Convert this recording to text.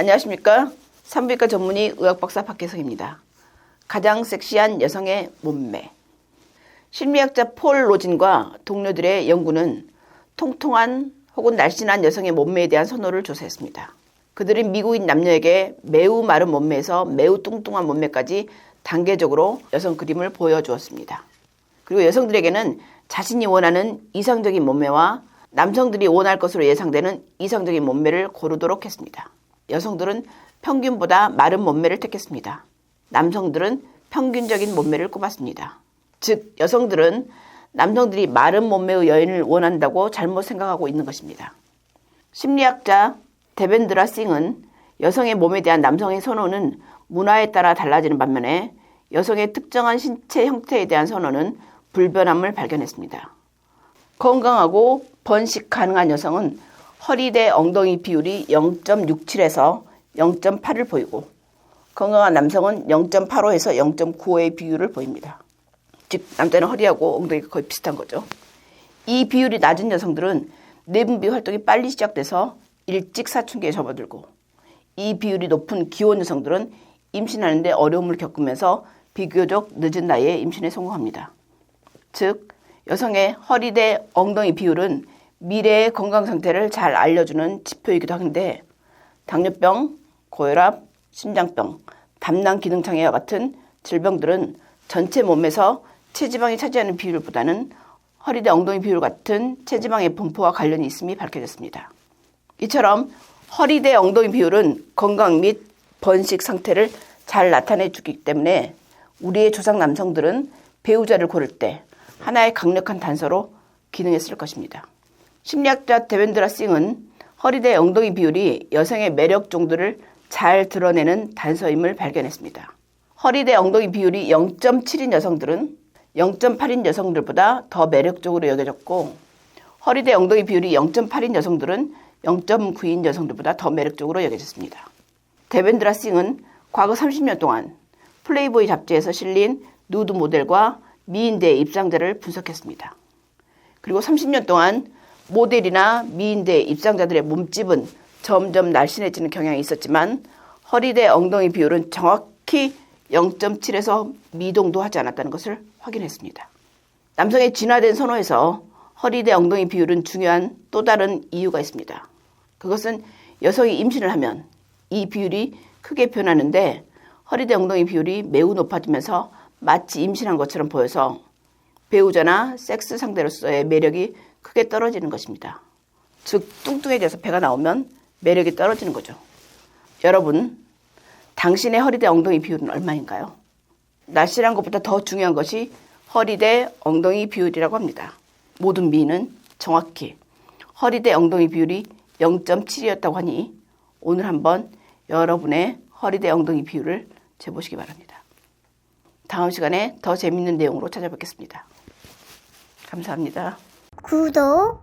안녕하십니까. 산부인과 전문의 의학박사 박혜성입니다. 가장 섹시한 여성의 몸매. 심리학자 폴 로진과 동료들의 연구는 통통한 혹은 날씬한 여성의 몸매에 대한 선호를 조사했습니다. 그들은 미국인 남녀에게 매우 마른 몸매에서 매우 뚱뚱한 몸매까지 단계적으로 여성 그림을 보여주었습니다. 그리고 여성들에게는 자신이 원하는 이상적인 몸매와 남성들이 원할 것으로 예상되는 이상적인 몸매를 고르도록 했습니다. 여성들은 평균보다 마른 몸매를 택했습니다. 남성들은 평균적인 몸매를 꼽았습니다. 즉, 여성들은 남성들이 마른 몸매의 여인을 원한다고 잘못 생각하고 있는 것입니다. 심리학자 데벤드라 싱은 여성의 몸에 대한 남성의 선호는 문화에 따라 달라지는 반면에 여성의 특정한 신체 형태에 대한 선호는 불변함을 발견했습니다. 건강하고 번식 가능한 여성은 허리 대 엉덩이 비율이 0.67에서 0.8을 보이고 건강한 남성은 0.85에서 0.95의 비율을 보입니다. 즉 남자는 허리하고 엉덩이가 거의 비슷한 거죠. 이 비율이 낮은 여성들은 내분비 활동이 빨리 시작돼서 일찍 사춘기에 접어들고 이 비율이 높은 기혼 여성들은 임신하는데 어려움을 겪으면서 비교적 늦은 나이에 임신에 성공합니다. 즉 여성의 허리 대 엉덩이 비율은 미래의 건강 상태를 잘 알려주는 지표이기도 한데 당뇨병, 고혈압, 심장병, 담낭 기능 장애와 같은 질병들은 전체 몸에서 체지방이 차지하는 비율보다는 허리대 엉덩이 비율 같은 체지방의 분포와 관련이 있음이 밝혀졌습니다. 이처럼 허리대 엉덩이 비율은 건강 및 번식 상태를 잘 나타내 주기 때문에 우리의 조상 남성들은 배우자를 고를 때 하나의 강력한 단서로 기능했을 것입니다. 심리학자 데벤드라 싱은 허리대 엉덩이 비율이 여성의 매력 정도를 잘 드러내는 단서임을 발견했습니다. 허리대 엉덩이 비율이 0.7인 여성들은 0.8인 여성들보다 더 매력적으로 여겨졌고 허리대 엉덩이 비율이 0.8인 여성들은 0.9인 여성들보다 더 매력적으로 여겨졌습니다. 데벤드라 싱은 과거 30년 동안 플레이보이 잡지에서 실린 누드 모델과 미인대 입상자를 분석했습니다. 그리고 30년 동안 모델이나 미인대 입상자들의 몸집은 점점 날씬해지는 경향이 있었지만 허리 대 엉덩이 비율은 정확히 0.7에서 미동도 하지 않았다는 것을 확인했습니다. 남성의 진화된 선호에서 허리 대 엉덩이 비율은 중요한 또 다른 이유가 있습니다. 그것은 여성이 임신을 하면 이 비율이 크게 변하는데 허리 대 엉덩이 비율이 매우 높아지면서 마치 임신한 것처럼 보여서 배우자나 섹스 상대로서의 매력이 크게 떨어지는 것입니다. 즉 뚱뚱해져서 배가 나오면 매력이 떨어지는 거죠. 여러분, 당신의 허리 대 엉덩이 비율은 얼마인가요? 날씬한 것보다 더 중요한 것이 허리 대 엉덩이 비율이라고 합니다. 모든 미인은 정확히 허리 대 엉덩이 비율이 0.7이었다고 하니 오늘 한번 여러분의 허리 대 엉덩이 비율을 재보시기 바랍니다. 다음 시간에 더 재밌는 내용으로 찾아뵙겠습니다. 감사합니다. 구독,